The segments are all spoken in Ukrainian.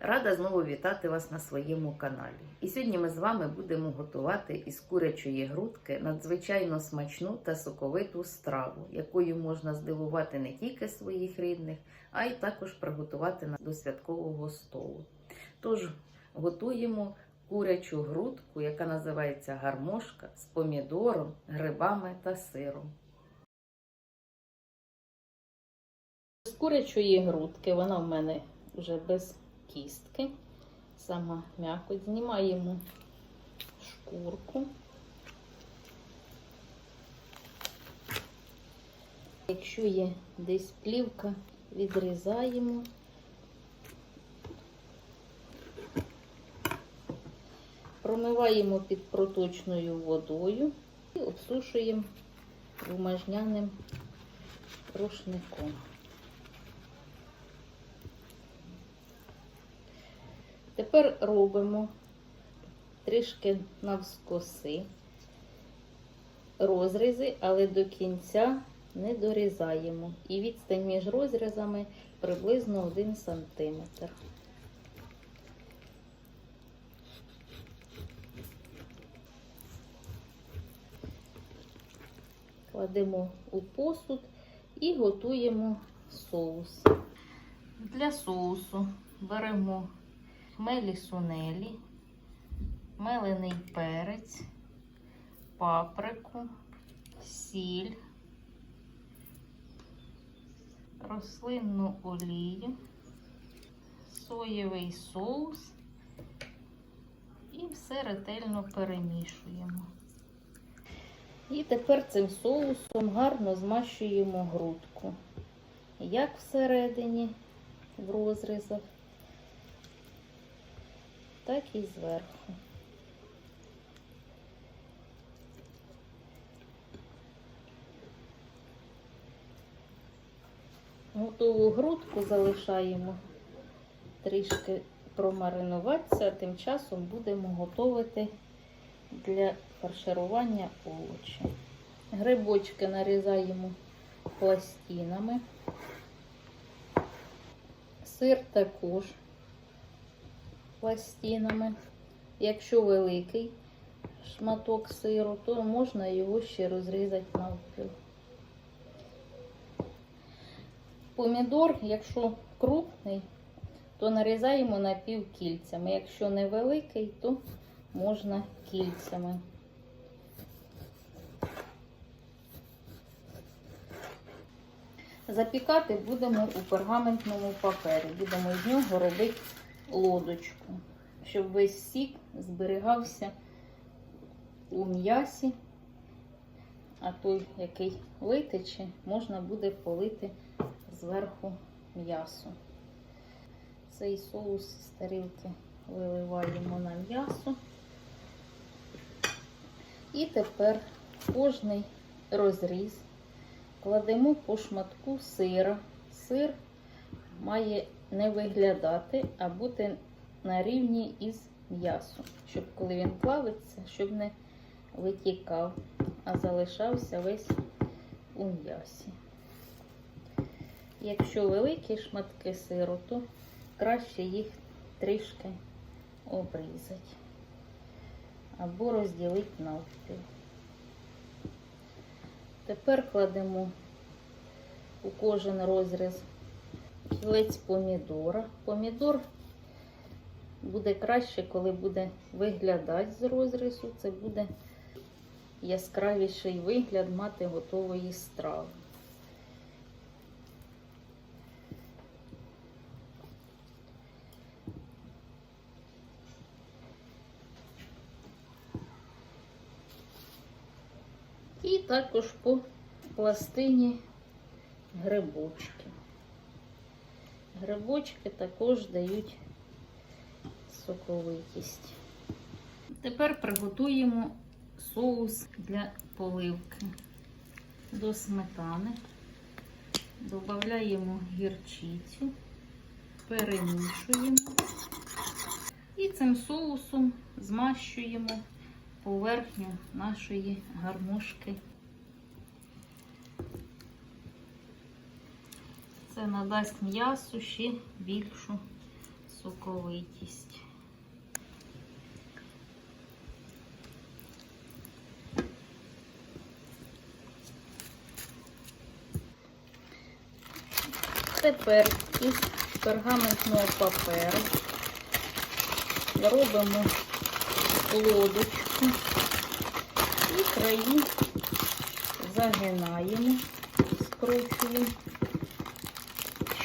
Рада знову вітати вас на своєму каналі. І сьогодні ми з вами будемо готувати із курячої грудки надзвичайно смачну та соковиту страву, якою можна здивувати не тільки своїх рідних, а й також приготувати до святкового столу. Тож готуємо курячу грудку, яка називається гармошка з помідором, грибами та сиром. З курячої грудки, вона в мене вже без кістки, сама м'якоть. Знімаємо шкурку. Якщо є десь плівка, відрізаємо. Промиваємо під проточною водою і обсушуємо бумажняним рушником. Тепер робимо трішки навскоси розрізи, але до кінця не дорізаємо. І відстань між розрізами приблизно 1 см. Кладемо у посуд і готуємо соус. Для соусу беремо хмелі сунелі, мелений перець, паприку, сіль, рослинну олію, соєвий соус і все ретельно перемішуємо. І тепер цим соусом гарно змащуємо грудку, як всередині в розрізах, так і зверху. Готову грудку залишаємо трішки промаринуватися, тим часом будемо готувати для фарширування овочі. Грибочки нарізаємо пластинами. Сир також пластинами. Якщо великий шматок сиру, то можна його ще розрізати навпіл. Помідор, якщо крупний, то нарізаємо напівкільцями. Якщо невеликий, то можна кільцями. Запікати будемо у пергаментному папері. Будемо з нього робити лодочку, щоб весь сік зберігався у м'ясі, а той, який витече, можна буде полити зверху м'ясо. Цей соус з тарілки виливаємо на м'ясо. І тепер кожний розріз кладемо по шматку сира. Сир має не виглядати, а бути на рівні із м'ясом, щоб коли він плавиться, щоб не витікав, а залишався весь у м'ясі. Якщо великі шматки сиру, то краще їх трішки обрізати або розділити навпіл. Тепер кладемо у кожен розріз кілець помідора. Помідор буде краще, коли буде виглядати з розрізу. Це буде яскравіший вигляд мати готової страви. І також по пластині грибочки. Грибочки також дають соковитість. Тепер приготуємо соус для поливки до сметани. Додаємо гірчицю, перемішуємо і цим соусом змащуємо поверхню нашої гармошки. Це надасть м'ясу ще більшу соковитість. Тепер із пергаментного паперу робимо лодочку і краї загинаємо, скручуємо,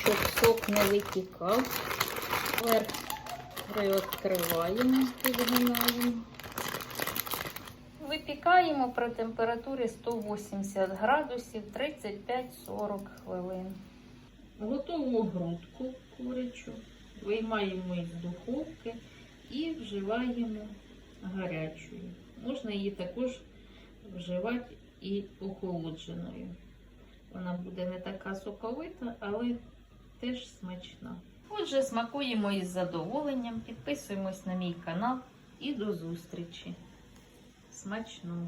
щоб сок не витікав. Верх приоткриваємо, підгинаємо. Випікаємо при температурі 180 градусів 35-40 хвилин. Готову грудку курячу виймаємо із духовки і вживаємо гарячою. Можна її також вживати і охолодженою. Вона буде не така соковита, але теж смачно. Отже, смакуємо із задоволенням, підписуємось на мій канал і до зустрічі. Смачного!